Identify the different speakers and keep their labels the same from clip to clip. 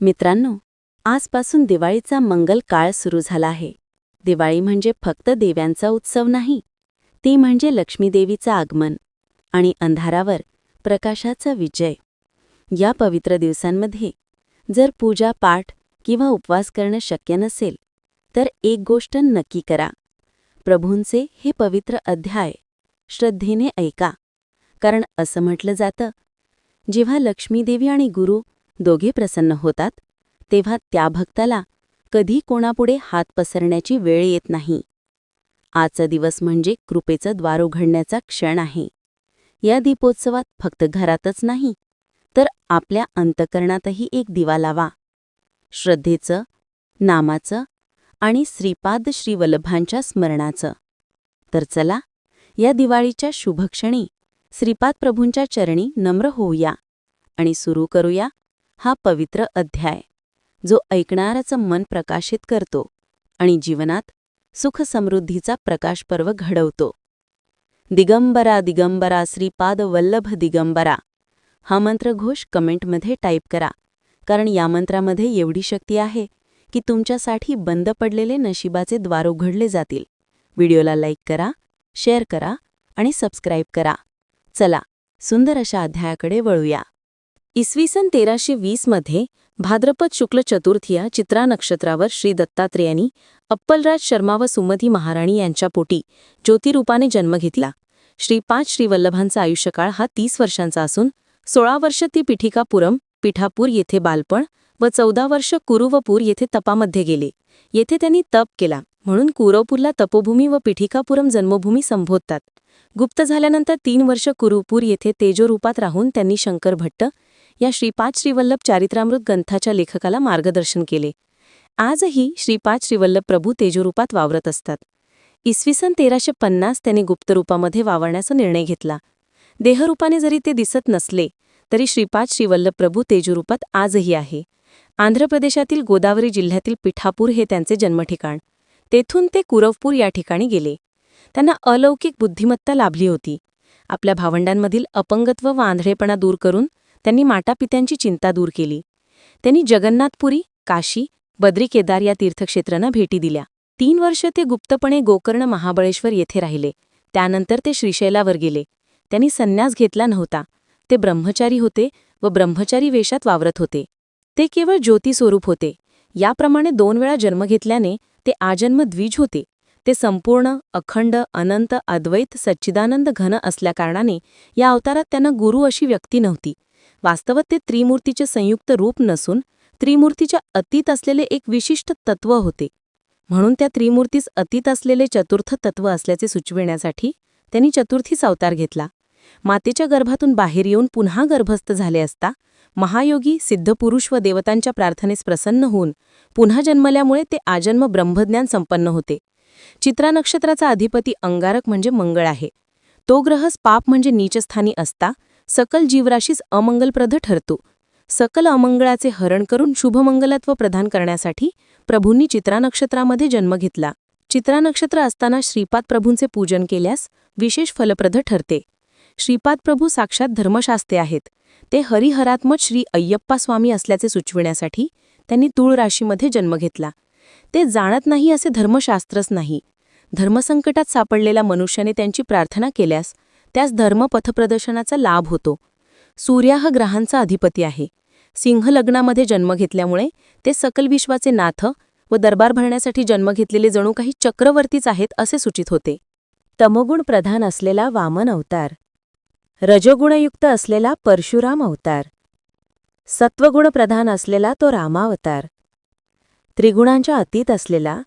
Speaker 1: मित्रांनो आजपासून दिवाळीचा मंगल काळ सुरू झाला आहे. दिवाळी म्हणजे फक्त देव्यांचा उत्सव नाही ती म्हणजे लक्ष्मीदेवीचं आगमन आणि अंधारावर प्रकाशाचा विजय. या पवित्र दिवसांमध्ये जर पूजा पाठ किंवा उपवास करणं शक्य नसेल तर एक गोष्ट नक्की करा. प्रभूंचे हे पवित्र अध्याय श्रद्धेने ऐका कारण असं म्हटलं जातं जेव्हा लक्ष्मीदेवी आणि गुरु दोघे प्रसन्न होतात तेव्हा त्या भक्ताला कधी कोणापुढे हात पसरण्याची वेळ येत नाही. आजचा दिवस म्हणजे कृपेचं द्वार उघडण्याचा क्षण आहे. या दीपोत्सवात फक्त घरातच नाही तर आपल्या अंतकरणातही एक दिवा लावा. श्रद्धेचं नामाचं आणि श्रीपाद श्रीवल्लभांच्या स्मरणाचं. तर चला या दिवाळीच्या शुभक्षणी श्रीपाद प्रभूंच्या चरणी नम्र होऊया आणि सुरू करूया हा पवित्र अध्याय जो ऐकणाऱ्याचं मन प्रकाशित करतो आणि जीवनात सुख समृद्धीचा प्रकाशपर्व घडवतो. दिगंबरा दिगंबरा श्रीपाद वल्लभ दिगंबरा. हा मंत्रघोष कमेंटमध्ये टाईप करा कारण या मंत्रामध्ये एवढी शक्ती आहे की तुमच्यासाठी बंद पडलेले नशिबाचे द्वार उघडले जातील. व्हिडिओला लाईक करा शेअर करा आणि सबस्क्राईब करा. चला सुंदर अशा अध्यायाकडे वळूया. इसवी सन तेराशे वीसमध्ये भाद्रपद शुक्ल चतुर्थीया चित्रा नक्षत्रावर श्री दत्तात्रेयांनी अप्पलराज शर्मा व सुमधी महाराणी यांच्या पोटी ज्योतिरूपाने जन्म घेतला. श्री पाच श्रीवल्लभांचा आयुष्यकाळ हा तीस वर्षांचा असून सोळा वर्ष ती पिठिकापुरम पिठापूर येथे बालपण व चौदा वर्ष कुरुवपूर येथे तपामध्ये गेले. येथे त्यांनी तप केला. म्हणून कुरवपूरला तपोभूमी व पिठिकापुरम जन्मभूमी संबोधतात. गुप्त झाल्यानंतर तीन वर्ष कुरुपूर येथे तेजोरूपात राहून त्यांनी शंकर भट्ट या श्रीपाद श्रीवल्लभ चारित्रामृत ग्रंथाच्या लेखकाला मार्गदर्शन केले. आजही श्रीपाद श्रीवल्लभ प्रभू तेजोरूपात वावरत असतात. इसवी सन तेराशे पन्नास त्यांनी गुप्तरूपामध्ये वावरण्याचा निर्णय घेतला. देहरूपाने जरी ते दिसत नसले तरी श्रीपाद श्रीवल्लभ प्रभू तेजोरूपात आजही आहे. आंध्र प्रदेशातील गोदावरी जिल्ह्यातील पिठापूर हे त्यांचे जन्मठिकाण. तेथून ते कुरवपूर या ठिकाणी गेले. त्यांना अलौकिक बुद्धिमत्ता लाभली होती. आपल्या भावंडांमधील अपंगत्व व आंधळेपणा दूर करून त्यांनी मातापित्यांची चिंता दूर केली. त्यांनी जगन्नाथपुरी काशी बद्री केदार या तीर्थक्षेत्रांना भेटी दिल्या. तीन वर्ष ते गुप्तपणे गोकर्ण महाबळेश्वर येथे राहिले. त्यानंतर ते श्रीशैलावर गेले. त्यांनी संन्यास घेतला नव्हता. ते ब्रह्मचारी होते व ब्रह्मचारी वेशात वावरत होते. ते केवळ ज्योतिस्वरूप होते. याप्रमाणे दोन वेळा जन्म घेतल्याने ते आजन्म द्विज होते. ते संपूर्ण अखंड अनंत अद्वैत सच्चिदानंद घन असल्याकारणाने या अवतारात त्यांना गुरु अशी व्यक्ती नव्हती. वास्तवात ते त्रिमूर्तीचे संयुक्त रूप नसून त्रिमूर्तीच्या अतीत असलेले एक विशिष्ट तत्व होते. म्हणून त्या त्रिमूर्तीस अतीत असलेले चतुर्थ तत्व असल्याचे सुचविण्यासाठी त्यांनी चतुर्थीस अवतार घेतला. मातेच्या गर्भातून बाहेर येऊन पुन्हा गर्भस्थ झाले असता महायोगी सिद्धपुरुष व देवतांच्या प्रार्थनेस प्रसन्न होऊन पुन्हा जन्मल्यामुळे ते आजन्म ब्रह्मज्ञान संपन्न होते. चित्रा नक्षत्राचा अधिपती अंगारक म्हणजे मंगळ आहे. तो ग्रहस पाप म्हणजे नीचस्थानी असता सकल जीवराशीस अमंगलप्रद ठरतो. सकल अमंगळाचे हरण करून शुभमंगलत्व प्रदान करण्यासाठी प्रभूंनी चित्रा नक्षत्रामध्ये जन्म घेतला. चित्रा नक्षत्र असताना श्रीपाद प्रभूंचे पूजन केल्यास विशेष फलप्रद ठरते. श्रीपाद प्रभू साक्षात धर्मशास्त्रे आहेत. ते हरिहरात्मत श्री अय्यप्पा स्वामी असल्याचे सुचविण्यासाठी त्यांनी तूळ राशीमध्ये जन्म घेतला. ते जाणत नाही असे धर्मशास्त्रच नाही. धर्मसंकटात सापडलेल्या मनुष्याने त्यांची प्रार्थना केल्यास त्यास धर्मपथप्रदर्शनाचा लाभ होतो. सूर्या हा ग्रहांचा अधिपती आहे. सिंह लग्नामध्ये जन्म घेतल्यामुळे ते सकल विश्वाचे नाथ व दरबार भरण्यासाठी जन्म घेतलेले जणू काही चक्रवर्तीच आहेत असे सूचित होते. तमोगुण प्रधान असलेला वामन अवतार. रजोगुणयुक्त असलेला परशुराम अवतार. सत्वगुण प्रधान असलेला तो रामावतार. त्रिगुणांच्या अतीत असलेला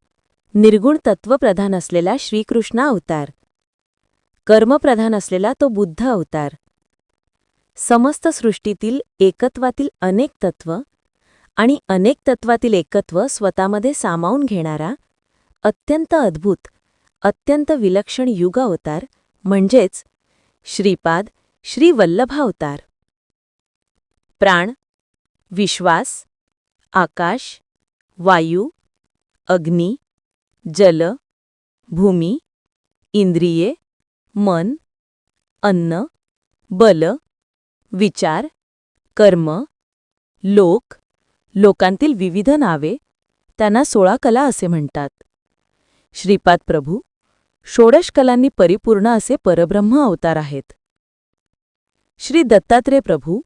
Speaker 1: निर्गुण तत्वप्रधान असलेला श्रीकृष्णा अवतार. कर्मप्रधान असलेला तो बुद्ध अवतार. समस्त सृष्टीतील एकत्वातील अनेक तत्व आणि अनेक तत्वातील एकत्व स्वतःमध्ये सामावून घेणारा अत्यंत अद्भुत अत्यंत विलक्षण युग अवतार म्हणजेच श्रीपाद श्रीवल्लभावतार प्राण विश्वास आकाश वायू अग्नी जल भूमी इंद्रिये मन अन्न बल विचार कर्म लोक
Speaker 2: लोकांतील विविध नावे त्यांना सोळा कला असे म्हणतात. श्रीपाद प्रभू षोडश कलांनी परिपूर्ण असे परब्रह्म अवतार आहेत. श्री दत्तात्रेय प्रभू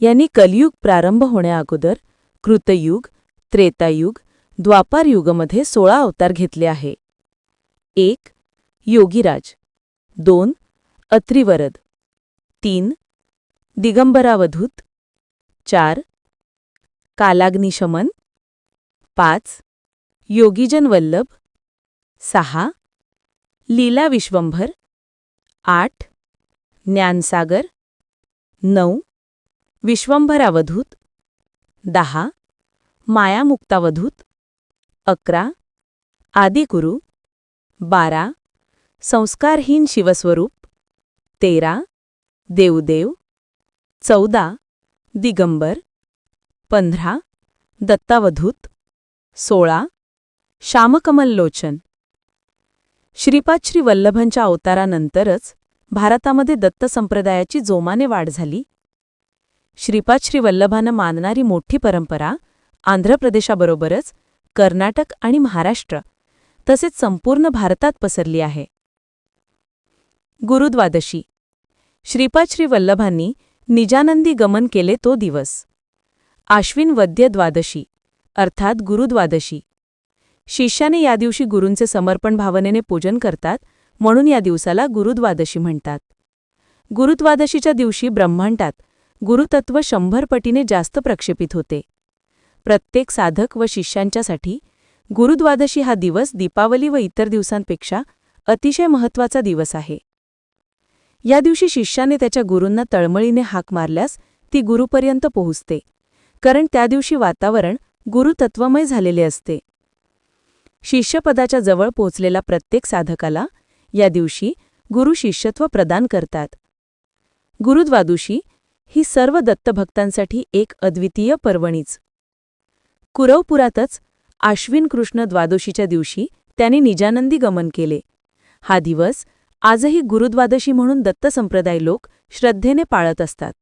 Speaker 2: यांनी कलियुग प्रारंभ होण्याअगोदर कृतयुग त्रेतायुग द्वापार युगमध्ये सोळा अवतार घेतले आहे. एक योगीराज. दोन अत्रिवरद. तीन दिगंबरावधूत. चार कालाग्निशमन. पाच योगीजन वल्लभ सहा लीला विश्वंभर आठ ज्ञानसागर. नऊ विश्वंभरावधूत. दहा मायामुक्तावधूत. अकरा आदिगुरु. बारा संस्कारहीन शिवस्वरूप. तेरा देवदेव. चौदा दिगंबर. पंधरा दत्तावधूत. सोळा श्यामकमल लोचन श्रीपाद श्री वल्लभांच्या अवतारानंतरच भारतामध्ये दत्त संप्रदायाची जोमाने वाढ झाली. श्रीपाद श्री वल्लभानं मानणारी मोठी परंपरा आंध्र प्रदेशाबरोबरच कर्नाटक आणि महाराष्ट्र तसेच संपूर्ण भारतात पसरली आहे. गुरुद्वादशी. श्रीपाद श्री वल्लभांनी निजानंदी गमन केले तो दिवस. आश्विन वद्य द्वादशी अर्थात गुरुद्वादशी. शिष्याने या दिवशी गुरूंचे समर्पण भावनेने पूजन करतात म्हणून या दिवसाला गुरुद्वादशी म्हणतात. गुरुद्वादशीच्या दिवशी ब्रह्मांडात गुरुतत्व शंभर पटीने जास्त प्रक्षेपित होते. प्रत्येक साधक व शिष्यांच्यासाठी गुरुद्वादशी हा दिवस दीपावली व इतर दिवसांपेक्षा अतिशय महत्त्वाचा दिवस आहे. या दिवशी शिष्याने त्याच्या गुरूंना तळमळीने हाक मारल्यास ती गुरुपर्यंत पोहोचते. कारण त्या दिवशी वातावरण गुरुतत्वमय झालेले असते. शिष्यपदाच्या जवळ पोहोचलेला प्रत्येक साधकाला या दिवशी गुरु शिष्यत्व प्रदान करतात. गुरुद्वादुशी ही सर्व दत्तभक्तांसाठी एक अद्वितीय पर्वणीच. कुरवपुरातच आश्विन कृष्ण द्वादशीच्या दिवशी त्याने निजानंदी गमन केले. हा दिवस आजही गुरुद्वादशी म्हणून दत्त संप्रदाय लोक श्रद्धेने पाळत असतात.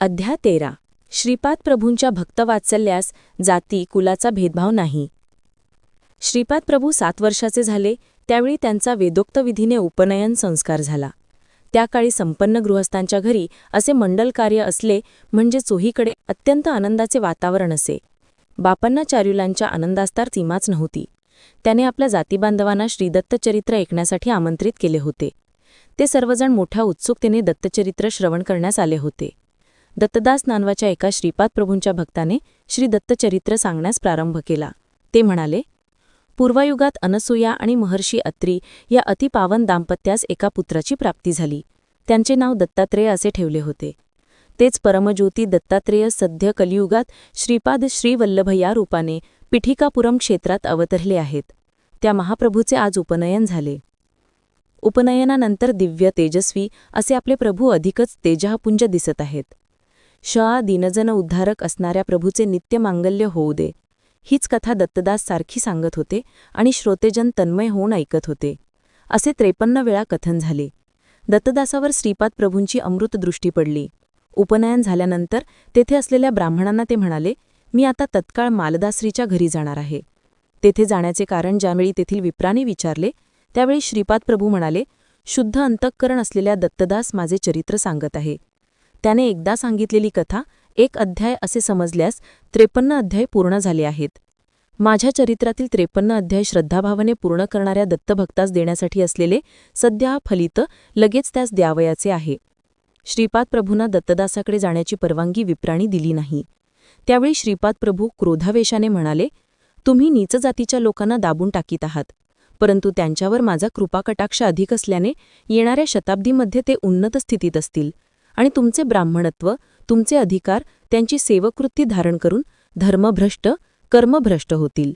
Speaker 2: अध्याय तेरा. श्रीपाद प्रभूंच्या भक्तवात्सल्यास जाती कुलाचा भेदभाव नाही. श्रीपाद प्रभू सात वर्षाचे झाले त्यावेळी त्यांचा वेदोक्त विधीने उपनयन संस्कार झाला. त्या काळी संपन्न गृहस्थांच्या घरी असे मंडल कार्य असले म्हणजे चोहीकडे अत्यंत आनंदाचे वातावरण असे. बापांना चारुलांच्या आनंदास्तार सीमाच नव्हती. त्याने आपल्या जातीबांधवांना श्रीदत्तचरित्र ऐकण्यासाठी आमंत्रित केले होते. ते सर्वजण मोठ्या उत्सुकतेने दत्तचरित्र श्रवण करण्यास आले होते. दत्तदास नानवाच्या एका श्रीपाद प्रभूंच्या भक्ताने श्री दत्तचरित्र सांगण्यास प्रारंभ केला. ते म्हणाले पूर्वयुगात अनसूया आणि महर्षी अत्री या अतिपावन दाम्पत्यास एका पुत्राची प्राप्ती झाली. त्यांचे नाव दत्तात्रेय असे ठेवले होते. तेच परमज्योती दत्तात्रेय सध्य कलियुगात श्रीपाद श्रीवल्लभ या रूपाने पिठिकापुरम क्षेत्रात अवतरले आहेत. त्या महाप्रभूचे आज उपनयन झाले. उपनयनानंतर दिव्य तेजस्वी असे आपले प्रभू अधिकच तेजःपुंज दिसत आहेत. शआ दिनजन उद्धारक असणाऱ्या प्रभूचे नित्य मांगल्य होऊ दे. हीच कथा दत्तदास सारखी सांगत होते आणि श्रोतेजन तन्मय होऊन ऐकत होते. असे त्रेपन्न वेळा कथन झाले. दत्तदासावर श्रीपाद प्रभूंची अमृतदृष्टी पडली. उपनयन झाल्यानंतर तेथे असलेल्या ब्राह्मणांना ते म्हणाले मी आता तत्काळ मालदासरीच्या घरी जाणार आहे. तेथे जाण्याचे कारण ज्यावेळी तेथील विप्राने विचारले त्यावेळी श्रीपाद प्रभू म्हणाले शुद्ध अंतःकरण असलेल्या दत्तदास माझे चरित्र सांगत आहे. त्याने एकदा सांगितलेली कथा एक अध्याय असे समजल्यास त्रेपन्न अध्याय पूर्ण झाले आहेत. माझ्या चरित्रातील त्रेपन्न अध्याय श्रद्धाभावाने पूर्ण करणाऱ्या दत्तभक्तास देण्यासाठी असलेले सध्या फलित लगेच त्यास द्यावयाचे आहे. श्रीपाद प्रभूंना दत्तदासाकडे जाण्याची परवानगी विप्राणी दिली नाही. त्यावेळी श्रीपाद प्रभू क्रोधावेशाने म्हणाले तुम्ही नीच जातीच्या लोकांना दाबून टाकीत आहात. परंतु त्यांच्यावर माझा कृपाकटाक्ष अधिक असल्याने येणाऱ्या शताब्दीमध्ये ते उन्नत स्थितीत असतील. आणि तुमचे ब्राह्मणत्व तुमचे अधिकार त्यांची सेवकृती धारण करून धर्मभ्रष्ट कर्मभ्रष्ट होतील.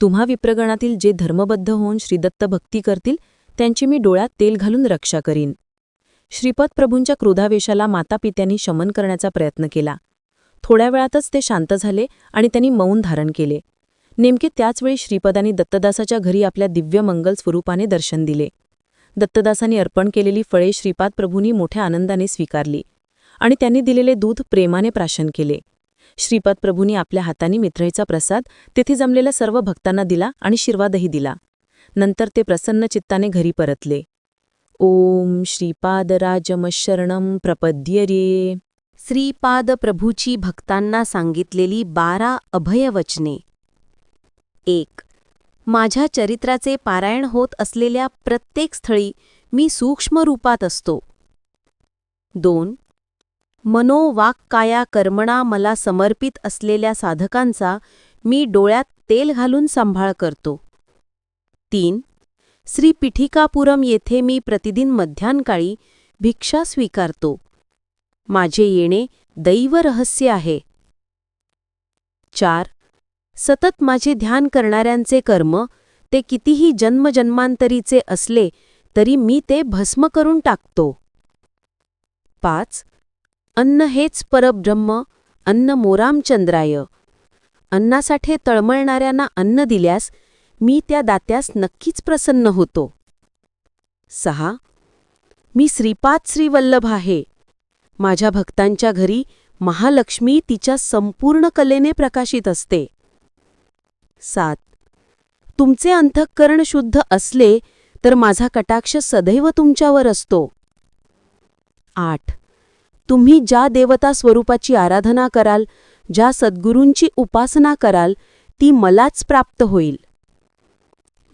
Speaker 2: तुम्हा विप्रगणातील जे धर्मबद्ध होऊन श्रीदत्त भक्ती करतील त्यांची मी डोळ्यात तेल घालून रक्षा करीन. श्रीपद प्रभूंच्या क्रोधावेशाला मातापित्यांनी शमन करण्याचा प्रयत्न केला. थोड्या वेळातच ते शांत झाले आणि त्यांनी मौन धारण केले. नेमके त्याचवेळी श्रीपदाने दत्तदासाच्या घरी आपल्या दिव्य मंगल स्वरूपाने दर्शन दिले. दत्तदासांनी अर्पण केलेली फळे श्रीपाद प्रभूंनी मोठ्या आनंदाने स्वीकारली आणि त्यांनी दिलेले दूध प्रेमाने प्राशन केले. श्रीपाद प्रभूंनी आपल्या हाताने मित्रईचा प्रसाद तेथे जमलेल्या सर्व भक्तांना दिला आणि शिर्वादही दिला. नंतर ते प्रसन्न चित्ताने घरी परतले. ओम श्रीपादराजमशरणं प्रपद्य रे
Speaker 1: श्रीपाद प्रभूची भक्तांना सांगितलेली बारा अभयवचने. एक माझ्या चरित्राचे पारायण होत असलेल्या प्रत्येक स्थळी मी सूक्ष्म रूपात असतो. दोन मनो कर्मणा मला समर्पित असलेल्या साधकांचा मी डोळ्यात तेल घालून सांभाळ करतो. तीन श्री पिठिकापुरम येथे मी प्रतिदिन मध्यान्काळी भिक्षा स्वीकारतो. माझे येणे दैव रहस्य आहे. चार. सतत माझे ध्यान करणाऱ्यांचे कर्म ते कितीही जन्मजन्मांतरीचे असले तरी मी ते भस्म करून टाकतो. पाच. अन्न हेच परब्रह्म अन्न मोरामचंद्राय. अन्नासाठी तळमळणाऱ्यांना अन्न दिल्यास मी त्या दात्यास नक्कीच प्रसन्न होतो. सहा. मी श्रीपाद श्रीवल्लभ आहे. माझ्या भक्तांच्या घरी महालक्ष्मी तिच्या संपूर्ण कलेने प्रकाशित असते. सात. तुमचे अंतःकरण शुद्ध असले तर माझा कटाक्ष सदैव तुमच्यावर असतो. आठ. तुम्ही ज्या देवता स्वरूपाची आराधना कराल ज्या सद्गुरूंची उपासना कराल ती मलाच प्राप्त होईल.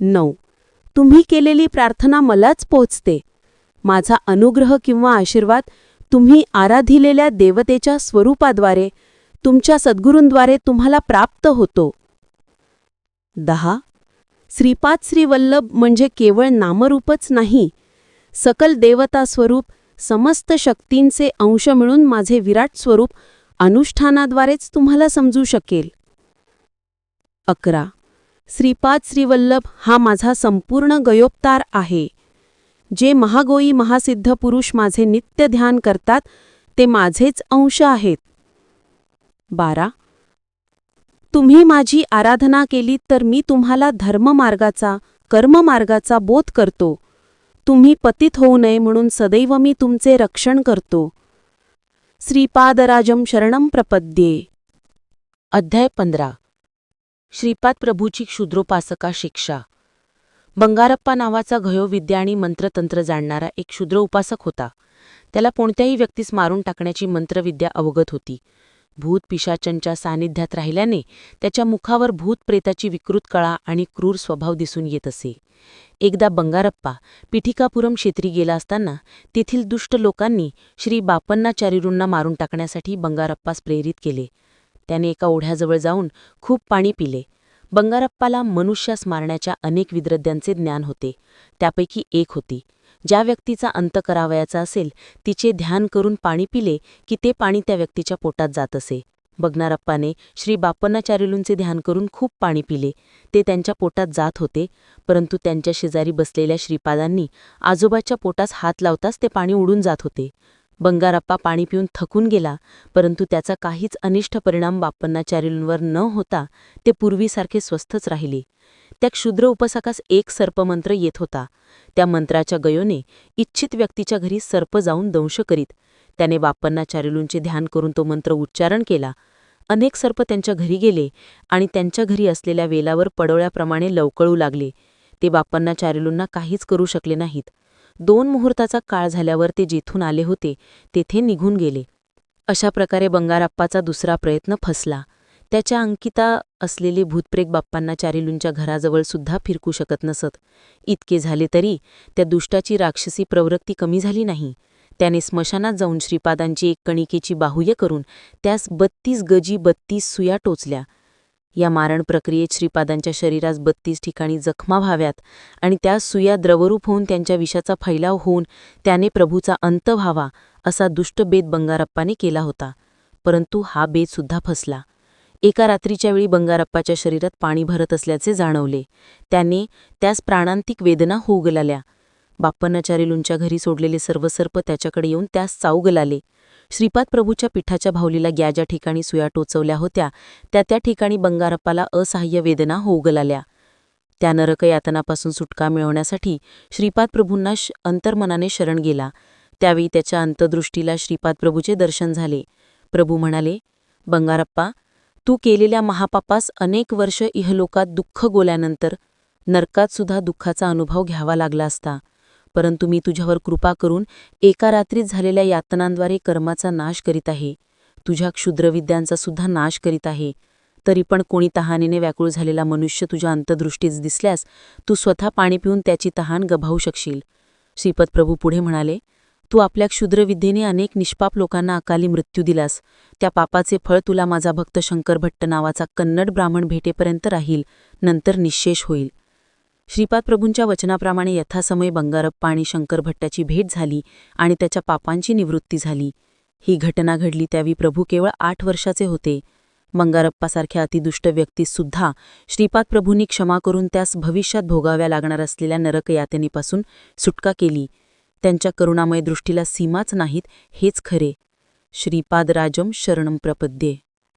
Speaker 1: नऊ. तुम्ही केलेली प्रार्थना मलाच पोचते माझा अनुग्रह किंवा आशीर्वाद तुम्ही आराधिलेल्या देवतेच्या स्वरूपाद्वारे तुमच्या सद्गुरूंद्वारे तुम्हाला प्राप्त होतो. दहा. श्रीपाद श्रीवल्लभ म्हणजे केवळ नामरूपच नाही सकल देवता स्वरूप समस्त शक्तींचे अंश मिळून माझे विराट स्वरूप अनुष्ठानाद्वारेच तुम्हाला समजू शकेल. अकरा. श्रीपाद श्रीवल्लभ हा माझा संपूर्ण गयोपतार आहे. जे महागोई महासिद्ध पुरुष माझे नित्य ध्यान करतात ते माझेच अंश आहेत. बारा. तुम्ही माझी आराधना केली तर मी तुम्हाला धर्ममार्गाचा कर्ममार्गाचा बोध करतो. तुम्ही पतित होऊ नये म्हणून सदैव मी तुमचे रक्षण करतो. श्रीपादराजम शरणम प्रपद्ये.
Speaker 2: अध्याय पंधरा. श्रीपाद प्रभूची क्षुद्रोपासका शिक्षा. बंगारप्पा नावाचा घयोविद्या आणि मंत्रतंत्र जाणणारा एक क्षुद्र उपासक होता. त्याला कोणत्याही व्यक्तीस मारून टाकण्याची मंत्रविद्या अवगत होती. भूत पिशाचनच्या सानिध्यात राहिल्याने त्याच्या मुखावर भूत प्रेताची विकृत कळा आणि क्रूर स्वभाव दिसून येत असे. एकदा बंगारप्पा पिठिकापुरम क्षेत्री गेला असताना तेथील दुष्ट लोकांनी श्री बापन्नाचार्यूंना मारून टाकण्यासाठी बंगारप्पास प्रेरित केले. त्याने एका ओढ्याजवळ जाऊन खूप पाणी पिले. बंगारप्पाला मनुष्यास मारण्याच्या अनेक विद्रद्यांचे ज्ञान होते. त्यापैकी एक होती. ज्या व्यक्तीचा अंत करावयाचा असेल तिचे ध्यान करून पाणी पिले की ते पाणी त्या व्यक्तीच्या पोटात जात असे. बगनारप्पाने श्री बापन्नाचार्युलूंचे ध्यान करून खूप पाणी पिले. ते त्यांच्या पोटात जात होते परंतु त्यांच्या शेजारी बसलेल्या श्रीपादांनी आजोबाच्या पोटास हात लावताच ते पाणी उडून जात होते. बंगारप्पा पाणी पिऊन थकून गेला परंतु त्याचा काहीच अनिष्ट परिणाम बापन्नाचार्युलूंवर न होता ते पूर्वीसारखे स्वस्थच राहिले. त्या क्षुद्र उपसाकास एक सर्पमंत्र येत होता. त्या मंत्राच्या गयोने इच्छित व्यक्तीच्या घरी सर्प जाऊन दंश करीत त्याने बापन्नाचार्युलूंचे ध्यान करून तो मंत्र उच्चारण केला. अनेक सर्प त्यांच्या घरी गेले आणि त्यांच्या घरी असलेल्या वेलावर पडोळ्याप्रमाणे लवकळू लागले. ते बापन्नाचार्युलूंना काहीच करू शकले नाहीत. दोन मुहूर्ताचा काळ झाल्यावर ते जेथून आले होते तेथे निघून गेले. अशा प्रकारे बंगाराप्पाचा दुसरा प्रयत्न फसला. त्याच्या अंकिता असलेले भूतप्रेक बाप्पांना चारिलूंच्या घराजवळ सुद्धा फिरकू शकत नसत. इतके झाले तरी त्या दुष्टाची राक्षसी प्रवृत्ती कमी झाली नाही. त्याने स्मशानात जाऊन श्रीपादांची एक कणिकेची बाहुय करून त्यास बत्तीस गजी बत्तीस सुया टोचल्या. या मारण प्रक्रियेत श्रीपादांच्या शरीरास बत्तीस ठिकाणी जखमा व्हाव्यात आणि त्या सुया द्रवरूप होऊन त्यांच्या विषाचा फैलाव होऊन त्याने प्रभूचा अंत व्हावा असा दुष्ट बेद बंगारप्पाने केला होता. परंतु हा बेतसुद्धा फसला. एका रात्रीच्या वेळी बंगारप्पाच्या शरीरात पाणी भरत असल्याचे जाणवले. त्याने त्यास प्राणांतिक वेदना होऊ गलाल्या. बाप्पनाचार्युलूंच्या घरी सोडलेले सर्व सर्प त्याच्याकडे येऊन त्यास चाऊ गलाले. श्रीपाद प्रभूच्या पिठाच्या भावलीला ग्या ज्या ठिकाणी सुया टोचवल्या होत्या त्या त्या ठिकाणी बंगारप्पाला असहाय्य वेदना होऊ गलाल्या त्या नरकयातनापासून सुटका मिळवण्यासाठी श्रीपाद प्रभूंना श अंतर्मनाने शरण गेला. त्यावेळी त्याच्या अंतदृष्टीला श्रीपाद प्रभूचे दर्शन झाले. प्रभू म्हणाले
Speaker 1: बंगारप्पा तू केलेल्या महापापास अनेक वर्ष इहलोकात दुःख गोल्यानंतर नरकात सुद्धा दुःखाचा अनुभव घ्यावा लागला असता. परंतु मी तुझ्यावर कृपा करून एका रात्रीत झालेल्या यातनांद्वारे कर्माचा नाश करीत आहे. तुझ्या क्षुद्रविद्यांचा सुद्धा नाश करीत आहे. तरी पण कोणी तहानेने व्याकुळ झालेला मनुष्य तुझ्या अंतदृष्टीच दिसल्यास तू स्वतः पाणी पिऊन त्याची तहान गभावू शकशील. श्रीपद प्रभू पुढे म्हणाले तू आपल्या क्षुद्रविद्येने अनेक निष्पाप लोकांना अकाली मृत्यू दिलास. त्या पापाचे फळ तुला माझा भक्त शंकर भट्ट नावाचा कन्नड ब्राह्मण भेटेपर्यंत राहील. नंतर निश्शेष होईल. श्रीपाद प्रभूंच्या वचनाप्रमाणे यथासमय बंगारप्पा आणि शंकर भट्टाची भेट झाली आणि त्याच्या पापांची निवृत्ती झाली. ही घटना घडली त्यावेळी प्रभू केवळ आठ वर्षाचे होते. बंगारप्पासारख्या अतिदुष्ट व्यक्तीसुद्धा श्रीपाद प्रभूंनी क्षमा करून त्यास भविष्यात भोगाव्या लागणार असलेल्या नरकयातनेपासून सुटका केली. त्यांच्या करुणामय दृष्टीला सीमाच नाहीत हेच खरे. श्रीपाद राजम शरणम प्रपद्ये.